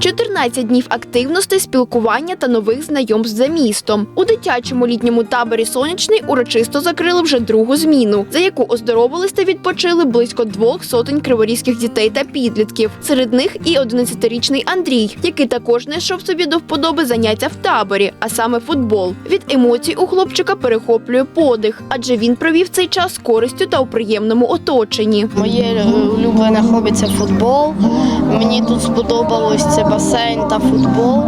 14 днів активностей, спілкування та нових знайомств за містом. У дитячому літньому таборі Сонячний урочисто закрили вже другу зміну, за яку оздоровились та відпочили близько двох сотень криворізьких дітей та підлітків. Серед них і 11-річний Андрій, який також знайшов собі до вподоби заняття в таборі, а саме футбол. Від емоцій у хлопчика перехоплює подих, адже він провів цей час з користю та у приємному оточенні. Моє е, улюблене хобі це футбол. Мені тут сподобалось це басейн та футбол,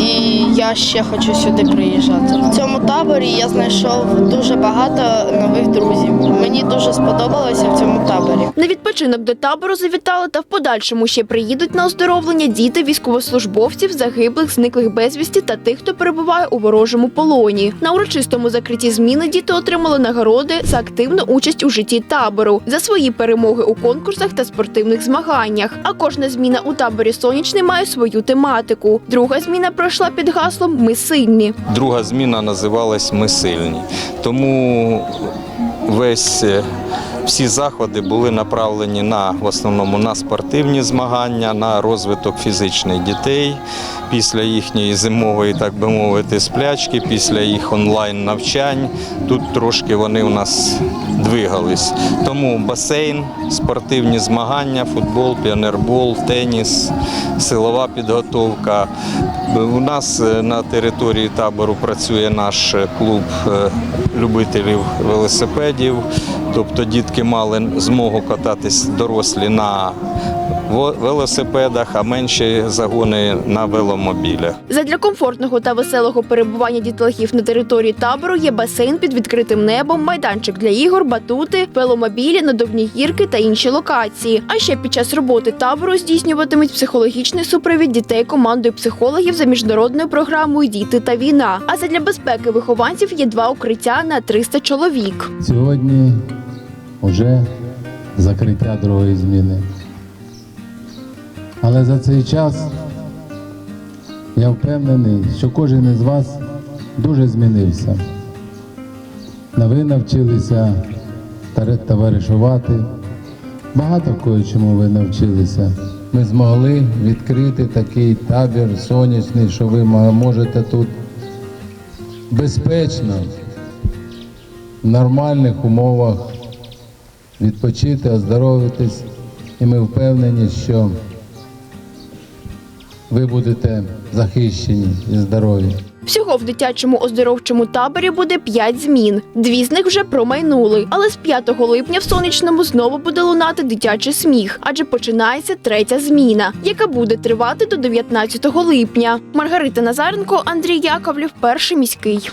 і я ще хочу сюди приїжджати. В цьому таборі я знайшов дуже багато нових друзів. Мені дуже сподобалося в цьому таборі. На відпочинок до табору завітали та в подальшому ще приїдуть на оздоровлення діти військовослужбовців, загиблих, зниклих безвісті та тих, хто перебуває у ворожому полоні. На урочистому закритті зміни діти отримали нагороди за активну участь у житті табору, за свої перемоги у конкурсах та спортивних змаганнях. А кожна зміна у таборі сонячний має свою тематику. Друга зміна пройшла під гаслом Ми сильні. Друга зміна називалась Ми сильні. Тому весь е, всі заходи були направлені на в основному на спортивні змагання, на розвиток фізичних дітей. Після їхньої зимової, так би мовити, сплячки, після їх онлайн навчань. Тут трошки вони у нас двигались. Тому басейн, спортивні змагання, футбол, піонербол, теніс, силова підготовка. У нас е, на території табору працює наш е, клуб е, любителів велосипедів. Тобто дітки мали змогу кататись дорослі на велосипедах, а менші загони на веломобілях. Задля комфортного та веселого перебування дітлахів на території табору є басейн під відкритим небом, майданчик для ігор, батути, веломобілі, надувні гірки та інші локації. А ще під час роботи табору здійснюватимуть психологічний супровід дітей командою психологів за міжнародною програмою Діти та війна. А задля безпеки вихованців є два укриття на 300 чоловік. Сьогодні вже закриття другої зміни. Але за цей час я впевнений, що кожен із вас дуже змінився. На ви навчилися товаришувати. Багато кое чому ви навчилися. Ми змогли відкрити такий табір сонячний, що ви можете тут безпечно в нормальних умовах відпочити, оздоровитись, і ми впевнені, що ви будете захищені і здорові. Всього в дитячому оздоровчому таборі буде п'ять змін. Дві з них вже промайнули. Але з 5 липня в сонячному знову буде лунати дитячий сміх, адже починається третя зміна, яка буде тривати до 19 липня. Маргарита Назаренко, Андрій Яковлів, перший міський.